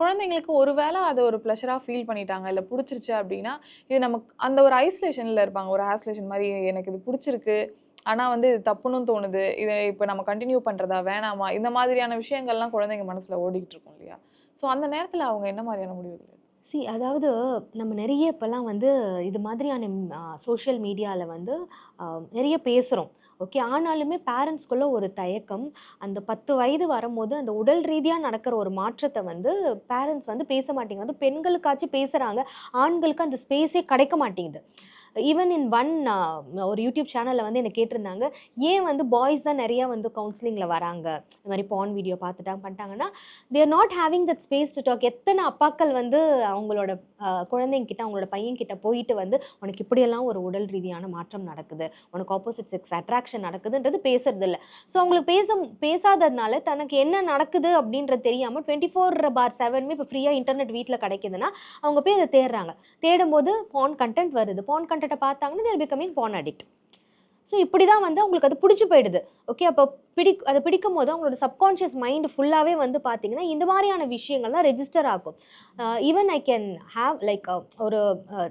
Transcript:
குழந்தைங்களுக்கு ஒரு வேளை அதை ஒரு ப்ளஷராக ஃபீல் பண்ணிட்டாங்க இல்லை பிடிச்சிருச்சு அப்படின்னா இது நமக்கு அந்த ஒரு ஐசோலேஷனில் இருப்பாங்க. ஒரு ஐசோலேஷன் மாதிரி எனக்கு இது பிடிச்சிருக்கு ஆனால் வந்து இது தப்புன்னு தோணுது. இதை இப்போ நம்ம கண்டினியூ பண்ணுறதா வேணாமா? இந்த மாதிரியான விஷயங்கள்லாம் குழந்தைங்க மனசில் ஓடிக்கிட்டு இருக்கும் இல்லையா? ஸோ அந்த நேரத்தில் அவங்க என்ன மாதிரியான முடிவுகள் சி அதாவது நம்ம நிறைய இப்போல்லாம் வந்து இது மாதிரியான சோஷியல் மீடியாவில் வந்து நிறைய பேசுகிறோம் ஓகே ஆனாலுமே பேரண்ட்ஸ்குள்ள ஒரு தயக்கம் அந்த பத்து வயது வரும்போது அந்த உடல் ரீதியாக நடக்கிற ஒரு மாற்றத்தை வந்து பேரண்ட்ஸ் வந்து பேச மாட்டேங்குது. பெண்களுக்காச்சும் பேசுகிறாங்க ஆண்களுக்கு அந்த ஸ்பேஸே கிடைக்க மாட்டேங்குது. ஈவன் இன் ஒன் ஒரு யூடியூப் சேனலில் வந்து என்னை கேட்டிருந்தாங்க ஏன் வந்து பாய்ஸ் தான் நிறையா வந்து கவுன்சிலிங்கில் வராங்க? இந்த மாதிரி பான் வீடியோ பார்த்துட்டாங்க பண்ணிட்டாங்கன்னா they're not having that space to talk எத்தனை அப்பாக்கள் வந்து அவங்களோட குழந்தைங்கிட்ட அவங்களோட பையன்கிட்ட போயிட்டு வந்து உனக்கு இப்படியெல்லாம் ஒரு உடல் ரீதியான மாற்றம் நடக்குது. உனக்கு ஆப்போசிட் செக்ஸ் அட்ராக்ஷன் நடக்குதுன்றது பேசுறது இல்லை ஸோ அவங்களுக்கு பேச பேசாததுனால தனக்கு என்ன நடக்குது அப்படின்றது தெரியாமல் டுவெண்ட்டி ஃபோர் பார் செவனுமே இப்போ ஃப்ரீயாக இன்டர்நெட் வீட்டில் கிடைக்குதுன்னா அவங்க போய் அதை தேடுறாங்க. தேடும்போது பான் கண்டென்ட் வருது. பான் கண்டென்ட்டை பார்த்தாங்கன்னா they're becoming phone addict so இப்படி தான் வந்து அவங்களுக்கு அது பிடிச்சி போயிடுது. ஓகே அப்போ பிடி அதை பிடிக்கும் போது அவங்களோட சப்கான்ஷியஸ் மைண்ட் ஃபுல்லாகவே வந்து பார்த்தீங்கன்னா இந்த மாதிரியான விஷயங்கள்லாம் ரெஜிஸ்டர் ஆகும். Even I can have like ஒரு uh,